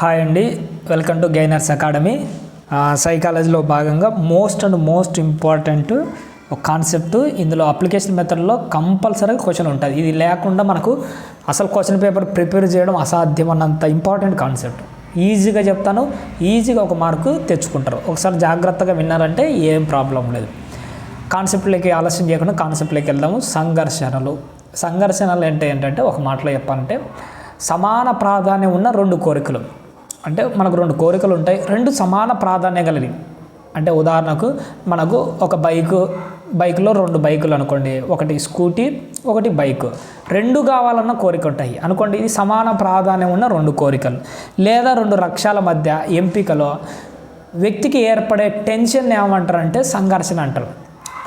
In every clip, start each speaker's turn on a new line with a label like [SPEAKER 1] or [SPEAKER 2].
[SPEAKER 1] Hi అండి welcome to gainers academy సైకాలజీలో భాగంగా మోస్ట్ అండ్ మోస్ట్ ఇంపార్టెంట్ ఒక కాన్సెప్ట్ ఇందులో అప్లికేషన్ మెథడ్లో కంపల్సరీగా క్వశ్చన్ ఉంటుంది. ఇది లేకుండా మనకు అసలు క్వశ్చన్ పేపర్ ప్రిపేర్ చేయడం అసాధ్యం అన్నంత ఇంపార్టెంట్ కాన్సెప్ట్ ఈజీగా చెప్తాను ఈజీగా ఒక మార్కు తెచ్చుకుంటారు. ఒకసారి జాగ్రత్తగా విన్నారంటే ఏం ప్రాబ్లం లేదు. కాన్సెప్ట్లోకి ఆలస్యం చేయకుండా కాన్సెప్ట్లోకి వెళ్దాము. సంఘర్షణలు. సంఘర్షణలు అంటే ఏంటంటే ఒక మాటలో చెప్పాలంటే సమాన ప్రాధాన్యం ఉన్న రెండు కోరికలు. అంటే మనకు రెండు కోరికలు ఉంటాయి. రెండు సమాన ప్రాధాన్యం కలిగి అంటే ఉదాహరణకు మనకు ఒక బైకు బైక్లో రెండు బైకులు అనుకోండి. ఒకటి స్కూటీ ఒకటి బైక్. రెండు కావాలన్న కోరిక ఉంటాయి. అనుకోండి ఇది సమాన ప్రాధాన్యం ఉన్న రెండు కోరికలు. లేదా రెండు లక్ష్యాల మధ్య ఎంపికలో వ్యక్తికి ఏర్పడే టెన్షన్ ఏమంటారంటే సంఘర్షణ అంటారు.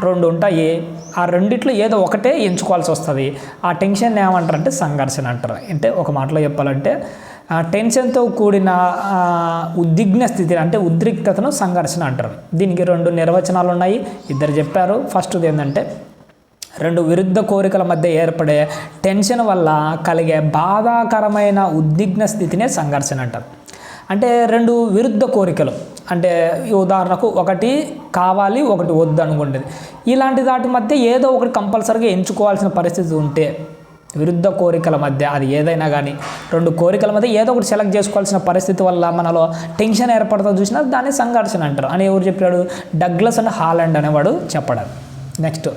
[SPEAKER 1] రెండు ఉంటాయి. ఆ రెండిట్లో ఏదో ఒకటే ఎంచుకోవాల్సి వస్తుంది. ఆ టెన్షన్ ఏమంటారంటే సంఘర్షణ అంటారు. అంటే ఒక మాటలో చెప్పాలంటే టెన్షన్తో కూడిన ఉద్విగ్న స్థితి అంటే ఉద్రిక్తతను సంఘర్షణ అంటారు. దీనికి రెండు నిర్వచనాలు ఉన్నాయి ఇద్దరు చెప్పారు. ఫస్ట్ది ఏంటంటే రెండు విరుద్ధ కోరికల మధ్య ఏర్పడే టెన్షన్ వల్ల కలిగే బాధాకరమైన ఉద్విగ్న స్థితినే సంఘర్షణ అంటారు. అంటే రెండు విరుద్ధ కోరికలు. అంటే ఉదాహరణకు ఒకటి కావాలి ఒకటి వద్దు అనుకుంటుంది ఇలాంటి దాటి మధ్య ఏదో ఒకటి కంపల్సరీగా ఎంచుకోవాల్సిన పరిస్థితి ఉంటే విరుద్ధ కోరికల మధ్య అది ఏదైనా కానీ రెండు కోరికల మధ్య ఏదో ఒకటి సెలెక్ట్ చేసుకోవాల్సిన పరిస్థితి వల్ల మనలో టెన్షన్ ఏర్పడుతుందో చూసినా దాన్ని సంఘర్షణ అంటారు. అని ఎవరు చెప్పాడు? డగ్లస్ అండ్ హాలండ్ అనేవాడు చెప్పడం. నెక్స్ట్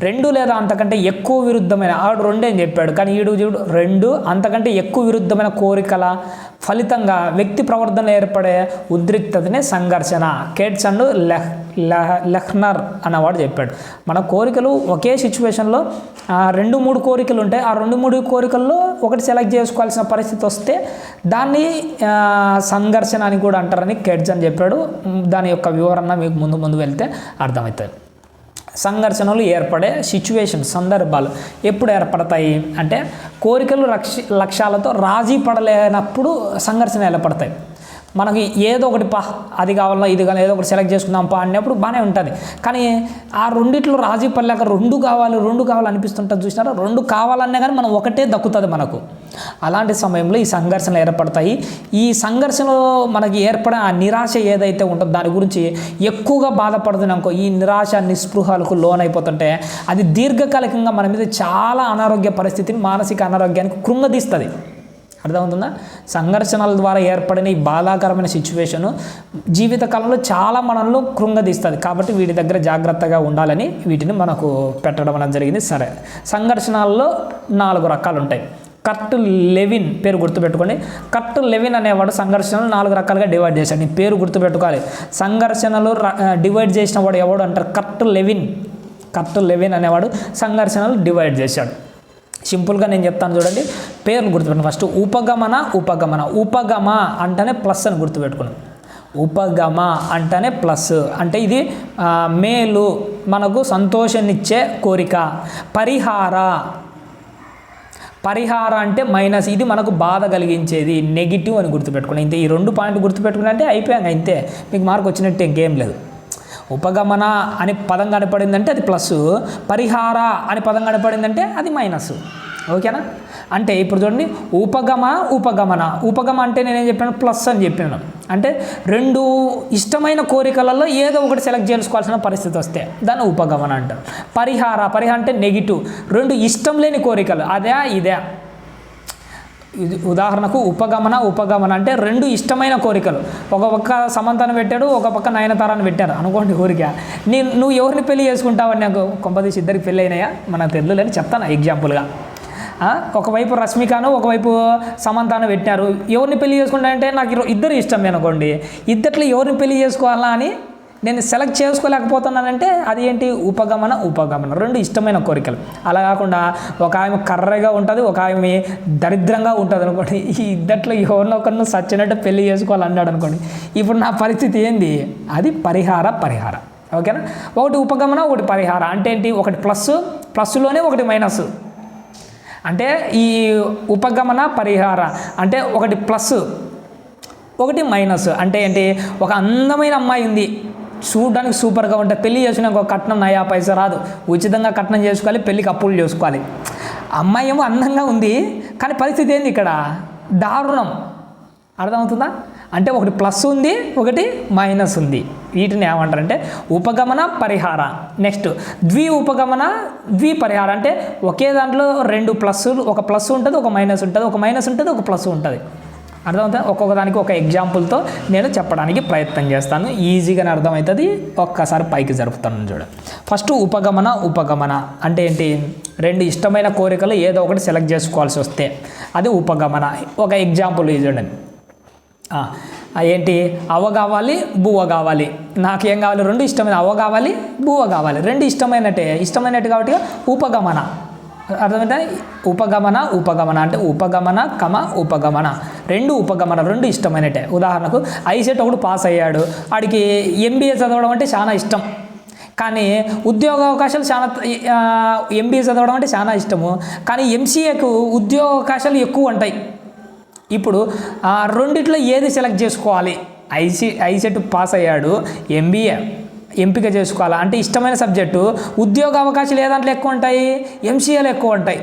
[SPEAKER 1] రెండు లేదా అంతకంటే ఎక్కువ విరుద్ధమైన ఆడు రెండే అని చెప్పాడు. కానీ ఈడు చూడు రెండు అంతకంటే ఎక్కువ విరుద్ధమైన కోరికల ఫలితంగా వ్యక్తి ప్రవర్తన ఏర్పడే ఉద్రిక్తతనే సంఘర్షణ. కేట్స్ అండ్ లెహ్ లహ లెహ్నర్ అన్నవాడు చెప్పాడు. మన కోరికలు ఒకే సిచ్యువేషన్లో రెండు మూడు కోరికలు ఉంటాయి ఆ రెండు మూడు కోరికల్లో ఒకటి సెలెక్ట్ చేసుకోవాల్సిన పరిస్థితి వస్తే దాన్ని సంఘర్షణ అని కూడా అంటారని కెడ్జ్ అని చెప్పాడు దాని యొక్క వివరణ మీకు ముందు ముందు వెళ్తే అర్థమవుతుంది. సంఘర్షణలు ఏర్పడే సిచ్యువేషన్ సందర్భాలు ఎప్పుడు ఏర్పడతాయి? అంటే కోరికలు లక్ష లక్ష్యాలతో రాజీ పడలేనప్పుడు సంఘర్షణ ఏర్పడతాయి. మనకి ఏదో ఒకటి పా అది కావాలా ఇది కానీ ఏదో ఒకటి సెలెక్ట్ చేసుకుందాం పా అన్నప్పుడు బాగానే ఉంటుంది. కానీ ఆ రెండిట్లో రాజీ పడలేక రెండు కావాలి రెండు కావాలనిపిస్తుంటుంది చూసినారా? రెండు కావాలన్నా కానీ మనం ఒకటే దక్కుతుంది మనకు. అలాంటి సమయంలో ఈ సంఘర్షణలు ఏర్పడతాయి. ఈ సంఘర్షణలో మనకి ఏర్పడే ఆ నిరాశ ఏదైతే ఉంటుందో దాని గురించి ఎక్కువగా బాధపడుతుంది ఈ నిరాశ నిస్పృహాలకు లోనైపోతుంటే అది దీర్ఘకాలికంగా మన మీద చాలా అనారోగ్య పరిస్థితిని మానసిక అనారోగ్యానికి కృంగదీస్తుంది. అర్థమవుతుందా? సంఘర్షణల ద్వారా ఏర్పడిన ఈ బాధాకరమైన సిచ్యువేషను జీవితకాలంలో చాలా మనల్ని కృంగదీస్తుంది. కాబట్టి వీటి దగ్గర జాగ్రత్తగా ఉండాలని వీటిని మనకు పెట్టడం అనేది జరిగింది. సరే సంఘర్షణల్లో నాలుగు రకాలు ఉంటాయి. కర్ట్ లెవిన్ పేరు గుర్తుపెట్టుకోండి. కర్ట్ లెవిన్ అనేవాడు సంఘర్షణలు నాలుగు రకాలుగా డివైడ్ చేశాడు. నీ పేరు గుర్తుపెట్టుకోవాలి. సంఘర్షణలు డివైడ్ చేసిన వాడు ఎవడు అంటారు? కర్ట్ లెవిన్. కర్ట్ లెవిన్ అనేవాడు సంఘర్షణలు డివైడ్ చేశాడు. సింపుల్గా నేను చెప్తాను చూడండి. పేర్లు గుర్తుపెట్టుకుని ఫస్ట్ ఉపగమన ఉపగమన. ఉపగమ అంటేనే ప్లస్ అని గుర్తుపెట్టుకున్నాం ఉపగమ అంటేనే ప్లస్. అంటే ఇది మేలు మనకు సంతోషాన్నిచ్చే కోరిక. పరిహార. పరిహార అంటే మైనస్. ఇది మనకు బాధ కలిగించేది. నెగిటివ్ అని గుర్తుపెట్టుకుని ఇంతే ఈ రెండు పాయింట్ గుర్తుపెట్టుకుని అంటే అయిపోయాక ఇంతే మీకు మార్క్ వచ్చినట్టు ఇంకేం లేదు. ఉపగమన అని పదం కనపడిందంటే అది ప్లస్. పరిహార అని పదం కనపడిందంటే అది మైనస్. ఓకేనా? అంటే ఇప్పుడు చూడండి ఉపగమ ఉపగమన. ఉపగమ అంటే నేనేం చెప్పాను? ప్లస్ అని చెప్పాను. అంటే రెండు ఇష్టమైన కోరికలలో ఏదో ఒకటి సెలెక్ట్ చేసుకోవాల్సిన పరిస్థితి వస్తే దాన్ని ఉపగమన అంటారు. పరిహార పరిహార అంటే నెగిటివ్. రెండు ఇష్టం లేని కోరికలు. అదే ఇదే. ఇది ఉదాహరణకు ఉపగమన ఉపగమన అంటే రెండు ఇష్టమైన కోరికలు. ఒక పక్క సమంతాన్ని పెట్టాడు ఒక పక్క నయనతారాన్ని పెట్టారు. అనుకోండి కోరిక నీ నువ్వు ఎవరిని పెళ్ళి చేసుకుంటావని నాకు కొంపదీసి ఇద్దరికి పెళ్ళి అయినాయా? మన తెల్లులని చెప్తాను ఎగ్జాంపుల్గా ఒకవైపు రష్మికను ఒకవైపు సమంతాను పెట్టారు ఎవరిని పెళ్ళి చేసుకుంటానంటే నాకు ఇరు- ఇద్దరు ఇష్టమే అనుకోండి. ఇద్దట్లో ఎవరిని పెళ్ళి చేసుకోవాలా అని నేను సెలెక్ట్ చేసుకోలేకపోతున్నానంటే అది ఏంటి? ఉపగమన ఉపగమన. రెండు ఇష్టమైన కోరికలు. అలా కాకుండా ఒక ఆమె కర్రగా ఉంటుంది ఒక ఆమె దరిద్రంగా ఉంటుంది అనుకోండి. ఈ ఇద్దట్లో ఎవరినో ఒకరిని సచ్చినట్టు పెళ్ళి చేసుకోవాలన్నాడు అనుకోండి. ఇప్పుడు నా పరిస్థితి ఏంది? అది పరిహార పరిహార. ఓకేనా? ఒకటి ఉపగమన ఒకటి పరిహార. అంటే ఏంటి? ఒకటి ప్లస్ ప్లస్లోనే ఒకటి మైనస్. అంటే ఈ ఉపగమన పరిహార అంటే ఒకటి ప్లస్ ఒకటి మైనస్. అంటే ఏంటి? ఒక అందమైన అమ్మాయి ఉంది. చూడడానికి సూపర్గా ఉంటే పెళ్ళి చేసుకునే ఒక కట్నం నయా పైసా రాదు. ఉచితంగా కట్నం చేసుకోవాలి పెళ్ళికి అప్పులు చేసుకోవాలి. అమ్మాయి ఏమో అందంగా ఉంది కానీ పరిస్థితి ఏంది ఇక్కడ? దారుణం. అర్థమవుతుందా? అంటే ఒకటి ప్లస్ ఉంది ఒకటి మైనస్ ఉంది. వీటిని ఏమంటారంటే ఉపగమన పరిహార. నెక్స్ట్ ద్వి ఉపగమన ద్వి పరిహార అంటే ఒకే దాంట్లో రెండు ప్లస్ ఒక ప్లస్ ఉంటుంది ఒక మైనస్ ఉంటుంది ఒక మైనస్ ఉంటుంది ఒక ప్లస్ ఉంటుంది. అర్థమవుతుంది? ఒక్కొక్క దానికి ఒక ఎగ్జాంపుల్తో నేను చెప్పడానికి ప్రయత్నం చేస్తాను. ఈజీగానే అర్థమవుతుంది ఒక్కసారి పైకి జరుపుతాను చూడ. ఫస్ట్ ఉపగమన ఉపగమన అంటే ఏంటి? రెండు ఇష్టమైన కోరికలు ఏదో ఒకటి సెలెక్ట్ చేసుకోవాల్సి వస్తే. అది ఉపగమన. ఒక ఎగ్జాంపుల్ ఇది చూడండి. ఏంటి? అవ కావాలి బువ్వ కావాలి. నాకు ఏం కావాలి? రెండు ఇష్టమైన అవ కావాలి బువ్వ కావాలి. రెండు ఇష్టమైనట్టే. ఇష్టమైనట్టు కాబట్టి ఉపగమన. అర్థమైతే ఉపగమన ఉపగమన అంటే ఉపగమన కమ ఉపగమన. రెండు ఉపగమన రెండు ఇష్టమైనట్టే. ఉదాహరణకు ఐసెట్ ఒకడు పాస్ అయ్యాడు. ఆడికి ఎంబీఏ చదవడం అంటే చాలా ఇష్టం. కానీ ఉద్యోగ అవకాశాలు చాలా ఎంబీఏ చదవడం అంటే చాలా ఇష్టము. కానీ ఎంసీఏకు ఉద్యోగ అవకాశాలు ఎక్కువ ఉంటాయి. ఇప్పుడు ఆ రెండిట్లో ఏది సెలెక్ట్ చేసుకోవాలి? ఐసీ ఐసెట్ పాస్ అయ్యాడు ఎంబీఏ ఎంపిక చేసుకోవాలా? అంటే ఇష్టమైన సబ్జెక్టు ఉద్యోగ అవకాశాలు ఏ దాంట్లో ఎక్కువ ఉంటాయి? ఎంసీఏలు ఎక్కువ ఉంటాయి.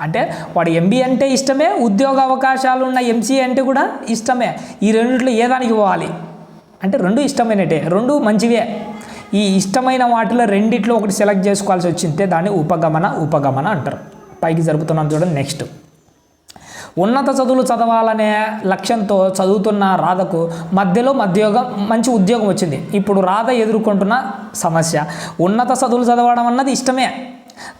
[SPEAKER 1] అంటే వాడు ఎంబీఏ అంటే ఇష్టమే ఉద్యోగ అవకాశాలు ఉన్న ఎంసీఏ అంటే కూడా ఇష్టమే. ఈ రెండిట్లో ఏ దానికి పోవాలి? అంటే రెండు ఇష్టమైనటే రెండు మంచివే. ఈ ఇష్టమైన వాటిలో రెండిట్లో ఒకటి సెలెక్ట్ చేసుకోవాల్సి వచ్చింటే దాన్ని ఉపగమన ఉపగమన అంటారు. పైకి జరుపుతున్నాం చూడండి నెక్స్ట్. ఉన్నత చదువులు చదవాలనే లక్ష్యంతో చదువుతున్న రాధకు మధ్యలో మధ్యోగం మంచి ఉద్యోగం వచ్చింది. ఇప్పుడు రాధ ఎదుర్కొంటున్న సమస్య. ఉన్నత చదువులు చదవడం అన్నది ఇష్టమే.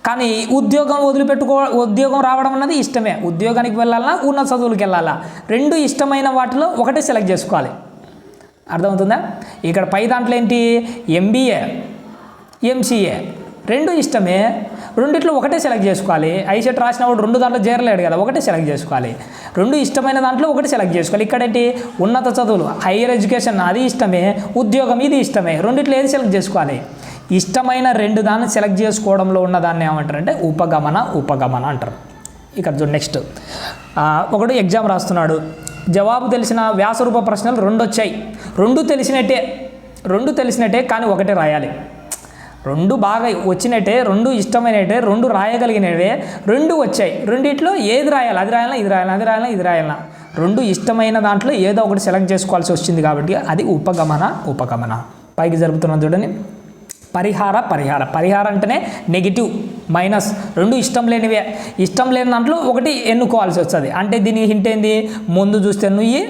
[SPEAKER 1] కానీ ఉద్యోగం వదిలిపెట్టుకో ఉద్యోగం రావడం అన్నది ఇష్టమే. ఉద్యోగానికి వెళ్ళాలా ఉన్నత చదువులకు వెళ్ళాలా? రెండు ఇష్టమైన వాటిలో ఒకటే సెలెక్ట్ చేసుకోవాలి. అర్థమవుతుందా? ఇక్కడ పై దాంట్లో ఏంటి? MBA MCA. రెండు ఇష్టమే. రెండిట్లో ఒకటే సెలెక్ట్ చేసుకోవాలి. ఐసెట్ రాసినప్పుడు రెండు దాంట్లో చేరలేడు కదా ఒకటే సెలెక్ట్ చేసుకోవాలి. రెండు ఇష్టమైన దాంట్లో ఒకటి సెలెక్ట్ చేసుకోవాలి. ఇక్కడేంటి? ఉన్నత చదువులు హయ్యర్ ఎడ్యుకేషన్ అది ఇష్టమే ఉద్యోగం ఇది ఇష్టమే. రెండిట్లో ఏది సెలెక్ట్ చేసుకోవాలి? ఇష్టమైన రెండు దాన్ని సెలెక్ట్ చేసుకోవడంలో ఉన్న దాన్ని ఏమంటారంటే ఉపగమన ఉపగమన అంటారు. ఇక్కడ చూడు నెక్స్ట్. ఒకడు ఎగ్జామ్ రాస్తున్నాడు. జవాబు తెలిసిన వ్యాసరూప ప్రశ్నలు రెండు వచ్చాయి రెండు తెలిసినట్టే రెండు తెలిసినట్టే కానీ ఒకటే రాయాలి. రెండు బాగా వచ్చినట్టే రెండు ఇష్టమైనట్టే రెండు రాయగలిగినవే రెండు వచ్చాయి. రెండిట్లో ఏది రాయాలి? అది రాయాలా ఇది రాయాలా అది రాయాలా ఇది రాయాలా రెండు ఇష్టమైన దాంట్లో ఏదో ఒకటి సెలెక్ట్ చేసుకోవాల్సి వచ్చింది కాబట్టి అది ఉపగమన ఉపగమన. పైకి జరుపుతున్నాం చూడండి. పరిహార పరిహార. పరిహార అంటేనే నెగిటివ్ మైనస్ రెండు ఇష్టం లేనివే. ఇష్టం లేని దాంట్లో ఒకటి ఎన్నుకోవాల్సి వస్తుంది. అంటే దీని హింట్ ఏంది? ముందు చూస్తే నుయ్యి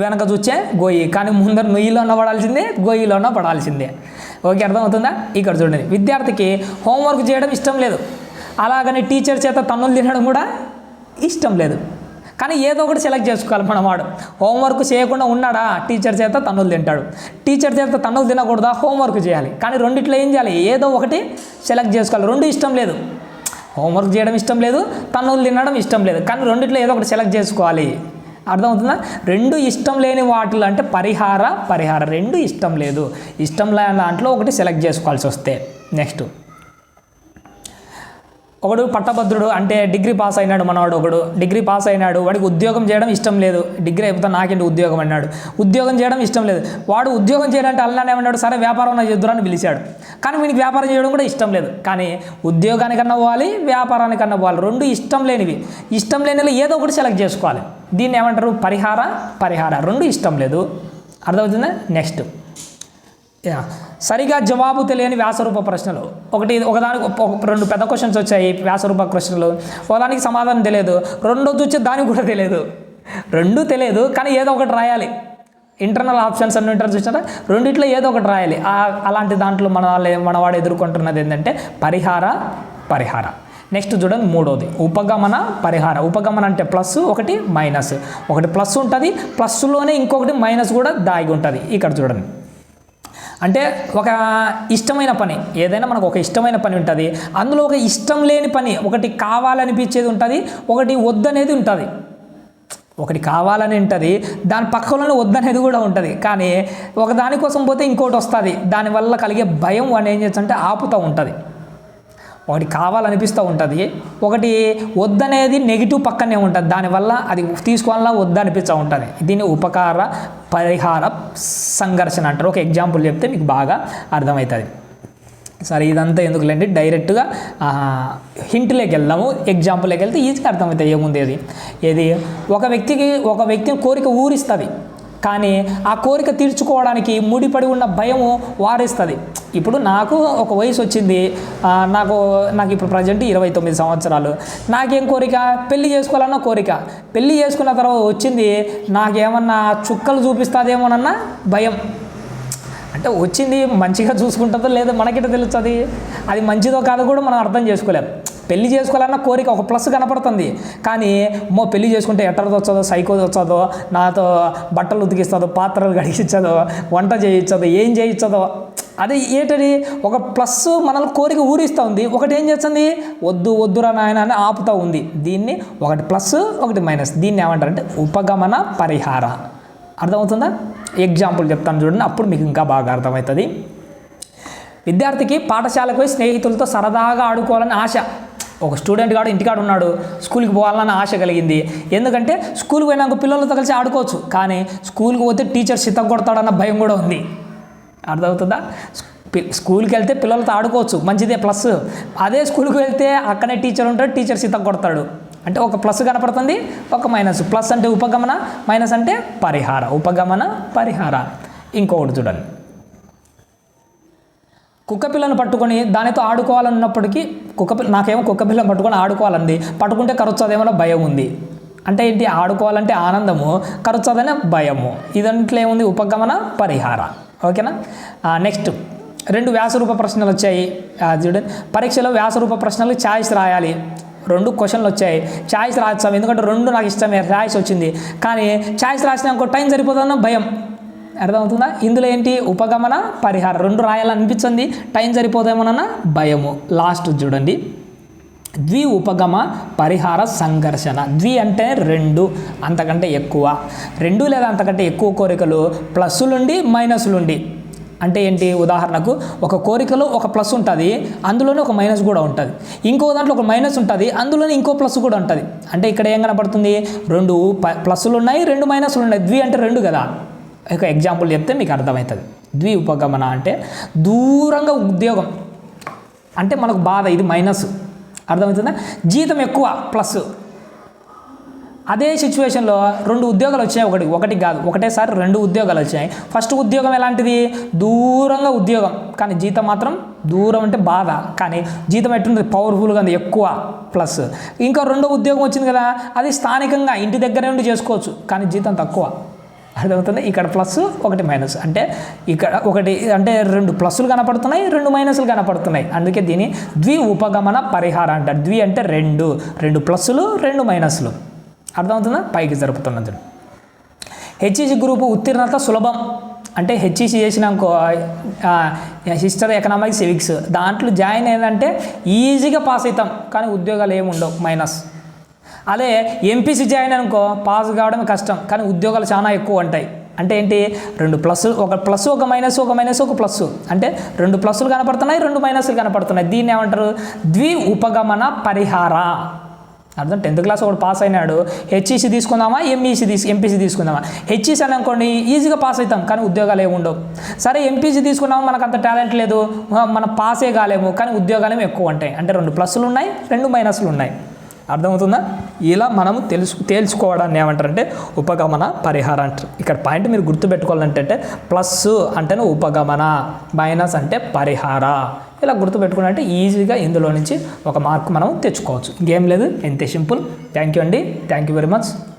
[SPEAKER 1] వెనక చూస్తే గోయి కానీ ముందర నుయ్యిలోన పడాల్సిందే గొయ్యిలోన పడాల్సిందే. ఓకే అర్థమవుతుందా? ఇక్కడ చూడండి. విద్యార్థికి హోంవర్క్ చేయడం ఇష్టం లేదు. అలాగని టీచర్ చేత తన్నులు తినడం కూడా ఇష్టం లేదు. కానీ ఏదో ఒకటి సెలెక్ట్ చేసుకోవాలి మన వాడు. హోంవర్క్ చేయకుండా ఉన్నాడా? టీచర్ చేత తన్నులు తింటాడు. టీచర్ చేత తన్నులు తినకూడదా? హోంవర్క్ చేయాలి. కానీ రెండిట్లో ఏం చేయాలి? ఏదో ఒకటి సెలెక్ట్ చేసుకోవాలి. రెండు ఇష్టం లేదు. హోంవర్క్ చేయడం ఇష్టం లేదు తన్నులు తినడం ఇష్టం లేదు. కానీ రెండిట్లో ఏదో ఒకటి సెలెక్ట్ చేసుకోవాలి. అర్థమవుతుందా? రెండు ఇష్టం లేని వాటిలో అంటే పరిహార పరిహార. రెండు ఇష్టం లేదు. ఇష్టం లేని దాంట్లో ఒకటి సెలెక్ట్ చేసుకోవాల్సి వస్తే. నెక్స్ట్ ఒకడు పట్టభద్రుడు అంటే డిగ్రీ పాస్ అయినాడు మనవాడు ఒకడు. డిగ్రీ పాస్ అయినాడు. వాడికి ఉద్యోగం చేయడం ఇష్టం లేదు. డిగ్రీ అయిపోతే నాకేంటి ఉద్యోగం అన్నాడు. ఉద్యోగం చేయడం ఇష్టం లేదు. వాడు ఉద్యోగం చేయాలంటే అల్లానే ఉన్నాడు సరే వ్యాపారం నా చేద్దురని పిలిచాడు. కానీ వీనికి వ్యాపారం చేయడం కూడా ఇష్టం లేదు. కానీ ఉద్యోగానికన్నా పోవాలి వ్యాపారానికన్నా పోవాలి. రెండు ఇష్టం లేనివి. ఇష్టం లేనివి ఏదో ఒకటి సెలెక్ట్ చేసుకోవాలి. దీన్ని ఏమంటారు పరిహార పరిహార. రెండు ఇష్టం లేదు. అర్థమవుతుందా? Next yeah. సరిగా జవాబు తెలియని వ్యాసరూప ప్రశ్నలు. ఒకటి ఒకదానికి ఒక- రెండు పెద్ద క్వశ్చన్స్ వచ్చాయి వ్యాసరూప ప్రశ్నలు. ఒకదానికి సమాధానం తెలియదు. రెండోది వచ్చి దానికి కూడా తెలియదు. రెండు తెలియదు కానీ ఏదో ఒకటి రాయాలి. ఇంటర్నల్ ఆప్షన్స్ అన్ని ఉంటారు చూసారా? రెండిట్లో ఏదో ఒకటి రాయాలి. అలాంటి దాంట్లో మన వాళ్ళు మనవాడు ఎదుర్కొంటున్నది ఏంటంటే పరిహార పరిహార. నెక్స్ట్ చూడండి మూడోది. ఉపగమన పరిహార. ఉపగమన అంటే ప్లస్ ఒకటి మైనస్. ఒకటి ప్లస్ ఉంటుంది ప్లస్లోనే ఇంకొకటి మైనస్ కూడా దాగి ఉంటుంది. ఇక్కడ చూడండి. అంటే ఒక ఇష్టమైన పని ఏదైనా మనకు ఒక ఇష్టమైన పని ఉంటుంది. అందులో ఒక ఇష్టం లేని పని ఒకటి కావాలనిపించేది ఉంటుంది ఒకటి వద్దనేది ఉంటుంది. ఒకటి కావాలని ఉంటుంది దాని పక్కలోనే వద్దనేది కూడా ఉంటుంది. కానీ ఒక దానికోసం పోతే ఇంకోటి వస్తుంది. దానివల్ల కలిగే భయం వాడిని ఏం చేస్తుంటే ఆపుతూ ఉంటుంది. ఒకటి కావాలనిపిస్తూ ఉంటుంది. ఒకటి వద్దనేది నెగిటివ్ పక్కనే ఉంటుంది. దానివల్ల అది తీసుకోవాలా వద్దనిపిస్తూ ఉంటుంది. దీన్ని ఉపకార పరిహార సంఘర్షణ అంటారు. ఒక ఎగ్జాంపుల్ చెప్తే మీకు బాగా అర్థమవుతుంది. సరే ఇదంతా ఎందుకులేండి? డైరెక్ట్గా హింట్లోకి వెళ్దాము. ఎగ్జాంపుల్లోకి వెళ్తే ఈజీగా అర్థమవుతాయి. ఏముంది అది? ఏది? ఒక వ్యక్తికి ఒక వ్యక్తిని కోరిక ఊరిస్తుంది. కానీ ఆ కోరిక తీర్చుకోవడానికి ముడిపడి ఉన్న భయము వారిస్తుంది. ఇప్పుడు నాకు ఒక వయసు వచ్చింది. నాకు నాకు ఇప్పుడు ప్రజెంట్ ఇరవై తొమ్మిది సంవత్సరాలు. నాకేం కోరిక? పెళ్ళి చేసుకోవాలన్న కోరిక. పెళ్ళి చేసుకున్న తర్వాత వచ్చింది. నాకేమన్నా చుక్కలు చూపిస్తుందేమోనన్న భయం. అంటే వచ్చింది మంచిగా చూసుకుంటుందో లేదో మనకిట తెలుస్తుంది. అది మంచిదో కాదో కూడా మనం అర్థం చేసుకోలేం. పెళ్ళి చేసుకోవాలన్న కోరిక ఒక ప్లస్ కనపడుతుంది. కానీ మో పెళ్ళి చేసుకుంటే ఎట్టరది వచ్చదో సైకోది వచ్చదో నాతో బట్టలు ఉతికిస్తుందో పాత్రలు కడిగించదో వంట చేయించదో ఏం చేయించదో అదే ఏంటది? ఒక ప్లస్ మనల్ని కోరిక ఊరిస్తూ ఉంది. ఒకటి ఏం చేస్తుంది? వద్దు వద్దురా నాయన అని ఆపుతూ ఉంది. దీన్ని ఒకటి ప్లస్ ఒకటి మైనస్. దీన్ని ఏమంటారంటే ఉపగమన పరిహార. అర్థమవుతుందా? ఎగ్జాంపుల్ చెప్తాను చూడండి. అప్పుడు మీకు ఇంకా బాగా అర్థమవుతుంది. విద్యార్థికి పాఠశాలకు పోయి స్నేహితులతో సరదాగా ఆడుకోవాలని ఆశ. ఒక స్టూడెంట్ కాడు ఇంటికాడ ఉన్నాడు స్కూల్కి పోవాలని ఆశ కలిగింది. ఎందుకంటే స్కూల్కి పోయినాక పిల్లలతో కలిసి ఆడుకోవచ్చు. కానీ స్కూల్కి పోతే టీచర్ సిద్ధం కొడతాడన్న భయం కూడా ఉంది. అర్థమవుతుందా? పి- స్కూల్కి వెళ్తే పిల్లలతో ఆడుకోవచ్చు. మంచిదే ప్లస్ అదే స్కూల్కి వెళ్తే అక్కడే టీచర్ ఉంటాడు టీచర్ సిద్ధం కొడతాడు. అంటే ఒక ప్లస్ కనపడుతుంది ఒక మైనస్. ప్లస్ అంటే ఉపగమన మైనస్ అంటే పరిహార. ఉపగమన పరిహార. ఇంకొకటి చూడండి. కుక్క పిల్లను పట్టుకొని దానితో ఆడుకోవాలన్నప్పటికీ కుక్క పిల్ల నాకేమో కుక్క పిల్లని పట్టుకొని ఆడుకోవాలంది. పట్టుకుంటే కరుచదేమో భయం ఉంది. అంటే ఏంటి? ఆడుకోవాలంటే ఆనందము కరుచదనే భయము. ఇదంట్లో ఏముంది? ఉపగమన పరిహార. ఓకేనా? నెక్స్ట్. రెండు వ్యాసరూప ప్రశ్నలు వచ్చాయి. చూడండి పరీక్షలో వ్యాసరూప ప్రశ్నలు ఛాయిస్ రాయాలి. రెండు క్వశ్చన్లు వచ్చాయి. ఛాయిస్ రాస్తాం. ఎందుకంటే రెండు నాకు ఇష్టమే. ఛాయిస్ వచ్చింది. కానీ ఛాయిస్ రాసినాక టైం సరిపోతుందన్న భయం. అర్థమవుతుందా? ఇందులో ఏంటి? ఉపగమన పరిహారం. రెండు రాయాలనిపించింది టైం సరిపోదేమోనన్న? భయము. లాస్ట్ చూడండి. ద్వి ఉపగమ పరిహార సంఘర్షణ. ద్వి అంటే రెండు అంతకంటే ఎక్కువ. రెండు లేదా అంతకంటే ఎక్కువ కోరికలు ప్లస్సులుండి మైనస్లుండి అంటే ఏంటి? ఉదాహరణకు ఒక కోరికలో ఒక ప్లస్ ఉంటుంది అందులోనే ఒక మైనస్ కూడా ఉంటుంది. ఇంకో దాంట్లో ఒక మైనస్ ఉంటుంది అందులోనే ఇంకో ప్లస్ కూడా ఉంటుంది. అంటే ఇక్కడ ఏం కనపడుతుంది? రెండు ప- ప్లస్సులు ఉన్నాయి రెండు మైనస్లు ఉన్నాయి ద్వి అంటే రెండు కదా. ఒక ఎగ్జాంపుల్ చెప్తే మీకు అర్థమవుతుంది. ద్వి ఉపగమన అంటే దూరంగా ఉద్యోగం. అంటే మనకు బాధ ఇది మైనస్ అర్థమవుతుందా? జీతం ఎక్కువ ప్లస్ అదే సిచ్యువేషన్లో రెండు ఉద్యోగాలు వచ్చాయి ఒకటి ఒకటి కాదు ఒకటేసారి రెండు ఉద్యోగాలు వచ్చాయి. ఫస్ట్ ఉద్యోగం ఎలాంటిది? దూరంగా ఉద్యోగం. కానీ జీతం మాత్రం దూరం అంటే బాధ. కానీ జీతం ఎట్టుంది పవర్ఫుల్గా ఉంది ఎక్కువ ప్లస్ ఇంకా రెండో ఉద్యోగం వచ్చింది కదా అది స్థానికంగా ఇంటి దగ్గర నుండి చేసుకోవచ్చు. కానీ జీతం తక్కువ. అర్థమవుతుంది ఇక్కడ ప్లస్ ఒకటి మైనస్. అంటే ఇక్కడ ఒకటి అంటే రెండు ప్లస్లు కనపడుతున్నాయి రెండు మైనస్లు కనపడుతున్నాయి. అందుకే దీని ద్వి ఉపగమన పరిహార అంటారు. ద్వి అంటే రెండు. రెండు ప్లస్సులు రెండు మైనస్లు. అర్థమవుతుందా? పైకి జరుపుతున్నది హెచ్ఈసి గ్రూపు ఉత్తీర్ణత సులభం. అంటే హెచ్ఈసి చేసినాకో హిస్టరీ ఎకనామిక్స్ సివిక్స్. దాంట్లో జాయిన్ అయిందంటే ఈజీగా పాస్ అవుతాం కానీ ఉద్యోగాలు ఏమి ఉండవు మైనస్. అదే ఎంపీసీ జాయిన్ అనుకో పాస్ కావడం కష్టం కానీ ఉద్యోగాలు చాలా ఎక్కువ ఉంటాయి. అంటే ఏంటి? రెండు ప్లస్ ఒక ప్లస్ ఒక మైనస్ ఒక మైనస్ ఒక ప్లస్ అంటే రెండు ప్లస్లు కనపడుతున్నాయి రెండు మైనస్లు కనపడుతున్నాయి. దీన్ని ఏమంటారు? ద్వి ఉపగమన పరిహార. అర్థం? టెన్త్ క్లాస్ ఒకటి పాస్ అయినాడు. హెచ్ఈసి తీసుకుందామా? ఎంఈసీ తీసు ఎంపీసీ తీసుకుందామా? హెచ్ఈసీ అని అనుకోండి ఈజీగా పాస్ అవుతాం కానీ ఉద్యోగాలు ఏమి ఉండవు. సరే ఎంపీసీ తీసుకున్నామా? మనకు అంత టాలెంట్ లేదు. మనం పాసే కాలేము కానీ ఉద్యోగాలు ఎక్కువ ఉంటాయి. అంటే రెండు ప్లస్లు ఉన్నాయి రెండు మైనస్లు ఉన్నాయి. అర్థమవుతుందా? ఇలా మనము తెలుసు తేల్చుకోవడాన్ని ఏమంటారంటే ఉపగమన పరిహారం అంటారు. ఇక్కడ పాయింట్ మీరు గుర్తుపెట్టుకోవాలంటే ప్లస్ అంటేనే ఉపగమన మైనస్ అంటే పరిహార. ఇలా గుర్తుపెట్టుకున్నట్టే ఈజీగా ఇందులో నుంచి ఒక మార్క్ మనం తెచ్చుకోవచ్చు. ఇంకేం లేదు ఇంతే సింపుల్. థ్యాంక్ యూ అండి. Thank you very much.